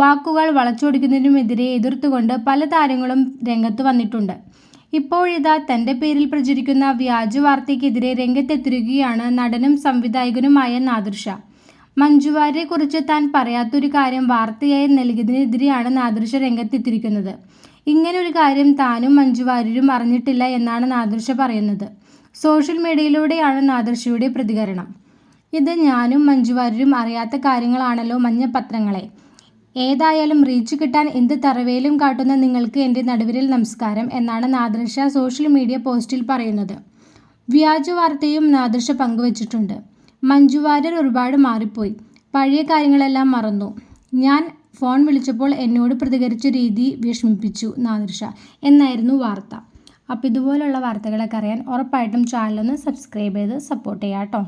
വാക്കുകൾ വളച്ചൊടിക്കുന്നതിനുമെതിരെ എതിർത്തുകൊണ്ട് പല താരങ്ങളും രംഗത്ത് വന്നിട്ടുണ്ട്. ഇപ്പോഴിതാ തന്റെ പേരിൽ പ്രചരിക്കുന്ന വ്യാജ വാർത്തയ്ക്കെതിരെ രംഗത്തെത്തിരിക്കുകയാണ് നടനും സംവിധായകനുമായ നാദൃഷ. കുറിച്ച് താൻ പറയാത്തൊരു കാര്യം വാർത്തയായി നൽകിയതിനെതിരെയാണ് നാദൃശ രംഗത്തെത്തിയിരിക്കുന്നത്. ഇങ്ങനെ ഒരു കാര്യം താനും മഞ്ജു വാര്യരും അറിഞ്ഞിട്ടില്ല എന്നാണ് നാദൃശ പറയുന്നത്. സോഷ്യൽ മീഡിയയിലൂടെയാണ് നാദൃശയുടെ പ്രതികരണം. ഇത് ഞാനും മഞ്ജു വാര്യരും അറിയാത്ത കാര്യങ്ങളാണല്ലോ മഞ്ഞപ്പത്രങ്ങളെ ഏതായാലും റീച്ച് കിട്ടാൻ എന്ത് തറവേലും കാട്ടുന്ന നിങ്ങൾക്ക് എന്റെ നടുവിരൽ നമസ്കാരം എന്നാണ് നാദിർഷ സോഷ്യൽ മീഡിയ പോസ്റ്റിൽ പറയുന്നത്. വ്യാജ വാർത്തയും നാദിർഷ പങ്കുവച്ചിട്ടുണ്ട്. മഞ്ജു വാര്യർ ഒരുപാട് മാറിപ്പോയി. പഴയ കാര്യങ്ങളെല്ലാം മറന്നു. ഞാൻ ഫോൺ വിളിച്ചപ്പോൾ എന്നോട് പ്രതികരിച്ച രീതി വിഷമിപ്പിച്ചു നാദിർഷ എന്നായിരുന്നു വാർത്ത. അപ്പോൾ ഇതുപോലുള്ള വാർത്തകളൊക്കെ അറിയാൻ ഉറപ്പായിട്ടും ചാനലൊന്ന് സബ്സ്ക്രൈബ് ചെയ്ത് സപ്പോർട്ട് ചെയ്യാം കേട്ടോ